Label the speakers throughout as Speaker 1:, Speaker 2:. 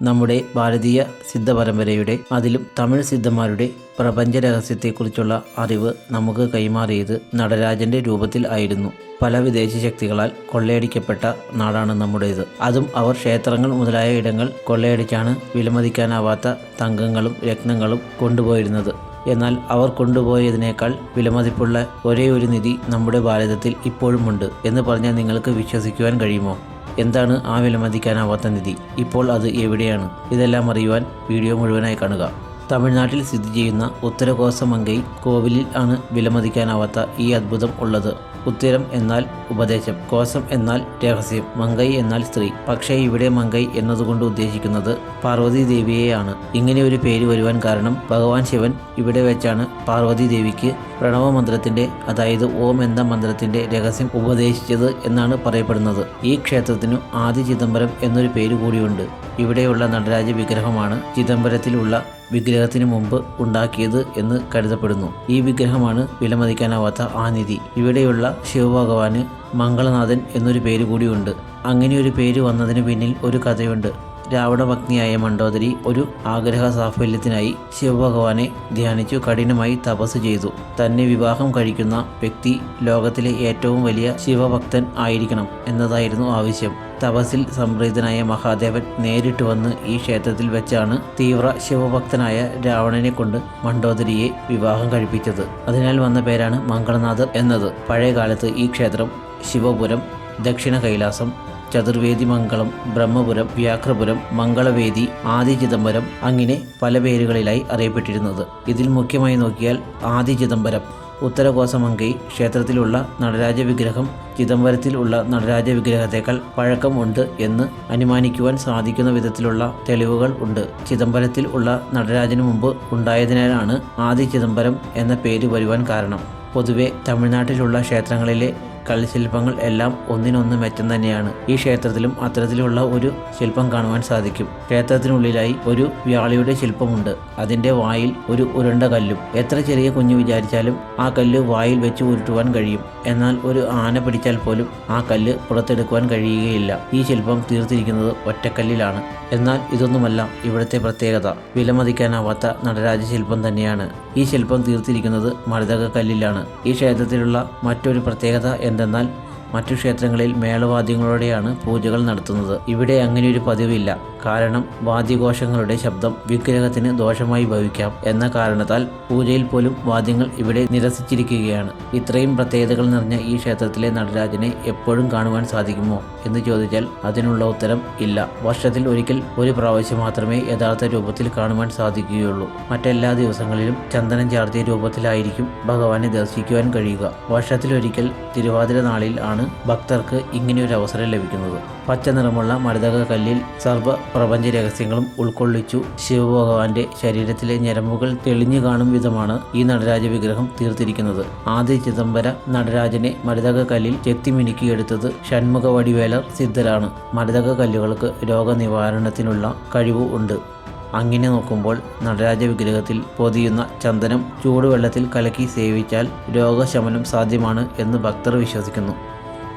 Speaker 1: നമ്മുടെ ഭാരതീയ സിദ്ധ പരമ്പരയുടെ അതിലും തമിഴ് സിദ്ധന്മാരുടെ പ്രപഞ്ച രഹസ്യത്തെക്കുറിച്ചുള്ള അറിവ് നമുക്ക് കൈമാറിയത് നടരാജന്റെ രൂപത്തിൽ ആയിരുന്നു. പല വിദേശ ശക്തികളാൽ കൊള്ളയടിക്കപ്പെട്ട നാടാണ് നമ്മുടേത്. അതും അവർ ക്ഷേത്രങ്ങൾ മുതലായ ഇടങ്ങൾ കൊള്ളയടിച്ചാണ് വിലമതിക്കാനാവാത്ത തങ്കങ്ങളും രത്നങ്ങളും കൊണ്ടുപോയിരുന്നത്. എന്നാൽ അവർ കൊണ്ടുപോയതിനേക്കാൾ വിലമതിപ്പുള്ള ഒരേ ഒരു നിധി നമ്മുടെ ഭാരതത്തിൽ ഇപ്പോഴുമുണ്ട് എന്ന് പറഞ്ഞാൽ നിങ്ങൾക്ക് വിശ്വസിക്കുവാൻ കഴിയുമോ? എന്താണ് ആ വിലമതിക്കാനാവാത്ത നിധി? ഇപ്പോൾ അത് എവിടെയാണ്? ഇതെല്ലാം അറിയുവാൻ വീഡിയോ മുഴുവനായി കാണുക. തമിഴ്നാട്ടിൽ സ്ഥിതി ചെയ്യുന്ന ഉത്തരകോസമങ്കൈ കോവിലിൽ ആണ് വിലമതിക്കാനാവാത്ത ഈ അത്ഭുതം ഉള്ളത്. ഉത്തരം എന്നാൽ ഉപദേശം കോസം എന്നാൽ രഹസ്യം മങ്കൈ എന്നാൽ സ്ത്രീ. പക്ഷേ ഇവിടെ മങ്കൈ എന്നതുകൊണ്ട് ഉദ്ദേശിക്കുന്നത് പാർവതി ദേവിയെയാണ്. ഇങ്ങനെ ഒരു പേര് വരുവാൻ കാരണം ഭഗവാൻ ശിവൻ ഇവിടെ വെച്ചാണ് പാർവതി ദേവിക്ക് പ്രണവ മന്ത്രത്തിന്റെ അതായത് ഓം എന്ന മന്ത്രത്തിന്റെ രഹസ്യം ഉപദേശിച്ചത് എന്നാണ് പറയപ്പെടുന്നത്. ഈ ക്ഷേത്രത്തിനു ആദി ചിദംബരം എന്നൊരു പേര് കൂടിയുണ്ട് ഇവിടെയുള്ള നടരാജ വിഗ്രഹമാണ് ചിദംബരത്തിലുള്ള വിഗ്രഹത്തിന് മുമ്പ് ഉണ്ടാക്കിയത് എന്ന് കരുതപ്പെടുന്നു. ഈ വിഗ്രഹമാണ് വിലമതിക്കാനാവാത്ത ആ നിധി. ഇവിടെയുള്ള ശിവഭഗവാന് മംഗളനാഥൻ എന്നൊരു പേര് കൂടിയുണ്ട് അങ്ങനെ ഒരു പേര് വന്നതിന് പിന്നിൽ ഒരു കഥയുണ്ട്. രാവണഭഗ്നിയായ മണ്ഡോദരി ഒരു ആഗ്രഹ സാഫല്യത്തിനായി ശിവഭഗവാനെ ധ്യാനിച്ചു കഠിനമായി തപസ് ചെയ്തു. തന്നെ വിവാഹം കഴിക്കുന്ന വ്യക്തി ലോകത്തിലെ ഏറ്റവും വലിയ ശിവഭക്തൻ ആയിരിക്കണം എന്നതായിരുന്നു ആവശ്യം. തപസിൽ സംപ്രീതനായ മഹാദേവൻ നേരിട്ട് വന്ന് ഈ ക്ഷേത്രത്തിൽ വെച്ചാണ് തീവ്ര ശിവഭക്തനായ രാവണനെ കൊണ്ട് മണ്ഡോദരിയെ വിവാഹം കഴിപ്പിച്ചത്. അതിനാൽ വന്ന പേരാണ് മംഗളനാഥർ എന്നത്. പഴയകാലത്ത് ഈ ക്ഷേത്രം ശിവപുരം ദക്ഷിണ കൈലാസം ചതുർവേദി മംഗളം ബ്രഹ്മപുരം വ്യാഘ്രപുരം മംഗളവേദി ആദി ചിദംബരം അങ്ങനെ പല പേരുകളിലായി അറിയപ്പെട്ടിരുന്നത്. ഇതിൽ മുഖ്യമായി നോക്കിയാൽ ആദി ചിദംബരം ഉത്തരകോസമംഗൈ ക്ഷേത്രത്തിലുള്ള നടരാജ വിഗ്രഹം ചിദംബരത്തിൽ ഉള്ള നടരാജ വിഗ്രഹത്തേക്കാൾ പഴക്കം ഉണ്ട് എന്ന് അനുമാനിക്കുവാൻ സാധിക്കുന്ന വിധത്തിലുള്ള തെളിവുകൾ ഉണ്ട്. ചിദംബരത്തിൽ ഉള്ള നടരാജന് മുമ്പ് ഉണ്ടായതിനാലാണ് ആദി ചിദംബരം എന്ന പേര് വരുവാൻ കാരണം. പൊതുവെ തമിഴ്നാട്ടിലുള്ള ക്ഷേത്രങ്ങളിലെ കൽശില്പങ്ങൾ എല്ലാം ഒന്നിനൊന്ന് മെച്ചം തന്നെയാണ്. ഈ ക്ഷേത്രത്തിലും അത്തരത്തിലുള്ള ഒരു ശില്പം കാണുവാൻ സാധിക്കും. ക്ഷേത്രത്തിനുള്ളിലായി ഒരു വ്യാളിയുടെ ശില്പമുണ്ട്. അതിന്റെ വായിൽ ഒരു ഉരുണ്ട കല്ലും. എത്ര ചെറിയ കുഞ്ഞു വിചാരിച്ചാലും ആ കല്ല് വായിൽ വെച്ച് ഉരുട്ടുവാൻ കഴിയും. എന്നാൽ ഒരു ആന പിടിച്ചാൽ പോലും ആ കല്ല് പുറത്തെടുക്കുവാൻ കഴിയുകയില്ല. ഈ ശില്പം തീർത്തിരിക്കുന്നത് ഒറ്റക്കല്ലിലാണ്. എന്നാൽ ഇതൊന്നുമല്ല ഇവിടുത്തെ പ്രത്യേകത. വിലമതിക്കാനാവാത്ത നടരാജ ശില്പം തന്നെയാണ്. ഈ ശില്പം തീർത്തിരിക്കുന്നത് മരുതക കല്ലിലാണ് ഈ ക്ഷേത്രത്തിലുള്ള മറ്റൊരു പ്രത്യേകത എന്തെന്നാൽ മറ്റു ക്ഷേത്രങ്ങളിൽ മേളവാദ്യങ്ങളോടെയാണ് പൂജകൾ നടത്തുന്നത്. ഇവിടെ അങ്ങനെയൊരു പതിവില്ല. കാരണം വാദ്യഘോഷങ്ങളുടെ ശബ്ദം വിഗ്രഹത്തിന് ദോഷമായി ഭവിക്കാം എന്ന കാരണത്താൽ പൂജയിൽ പോലും വാദ്യങ്ങൾ ഇവിടെ നിരസിച്ചിരിക്കുകയാണ്. ഇത്രയും പ്രത്യേകതകൾ നിറഞ്ഞ ഈ ക്ഷേത്രത്തിലെ നടരാജനെ എപ്പോഴും കാണുവാൻ സാധിക്കുമോ എന്ന് ചോദിച്ചാൽ അതിനുള്ള ഉത്തരം ഇല്ല. വർഷത്തിൽ ഒരിക്കൽ ഒരു പ്രാവശ്യം മാത്രമേ യഥാർത്ഥ രൂപത്തിൽ കാണുവാൻ സാധിക്കുകയുള്ളൂ. മറ്റെല്ലാ ദിവസങ്ങളിലും ചന്ദനം ചാർത്തിയ രൂപത്തിലായിരിക്കും ഭഗവാനെ ദർശിക്കുവാൻ കഴിയുക. വർഷത്തിലൊരിക്കൽ തിരുവാതിര നാളിൽ ആണ് ഭക്തർക്ക് ഇങ്ങനെയൊരു അവസരം ലഭിക്കുന്നത്. പച്ച നിറമുള്ള മരുതക കല്ലിൽ സർവ പ്രപഞ്ച രഹസ്യങ്ങളും ഉൾക്കൊള്ളിച്ചു. ശിവഭഗവാന്റെ ശരീരത്തിലെ ഞരമ്പുകൾ തെളിഞ്ഞു കാണും വിധമാണ് ഈ നടരാജ വിഗ്രഹം തീർത്തിരിക്കുന്നത്. ആദ്യ ചിദംബര നടരാജനെ മരുതക കല്ലിൽ ചെത്തിമിനുക്കിയെടുത്തത് ഷൺമുഖ വടിവേലർ സിദ്ധരാണ്. മരുതക കല്ലുകൾക്ക് രോഗനിവാരണത്തിനുള്ള കഴിവ് ഉണ്ട്. അങ്ങനെ നോക്കുമ്പോൾ നടരാജ വിഗ്രഹത്തിൽ പൊതിയുന്ന ചന്ദനം ചൂടുവെള്ളത്തിൽ കലക്കി സേവിച്ചാൽ രോഗശമനം സാധ്യമാണ് എന്ന് ഭക്തർ വിശ്വസിക്കുന്നു.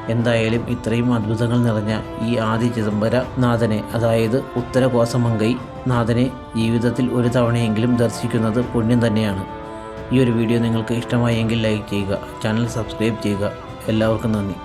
Speaker 1: എന്തായാലും ഇത്രയും അത്ഭുതങ്ങൾ നിറഞ്ഞ ഈ ആദി ചിദംബര നാഥനെ അതായത് ഉത്തരകോസമംഗൈ നാഥനെ ജീവിതത്തിൽ ഒരു തവണയെങ്കിലും ദർശിക്കുന്നത് പുണ്യം തന്നെയാണ്. ഈ ഒരു വീഡിയോ നിങ്ങൾക്ക് ഇഷ്ടമായെങ്കിൽ ലൈക്ക് ചെയ്യുക ചാനൽ സബ്സ്ക്രൈബ് ചെയ്യുക. എല്ലാവർക്കും നന്ദി.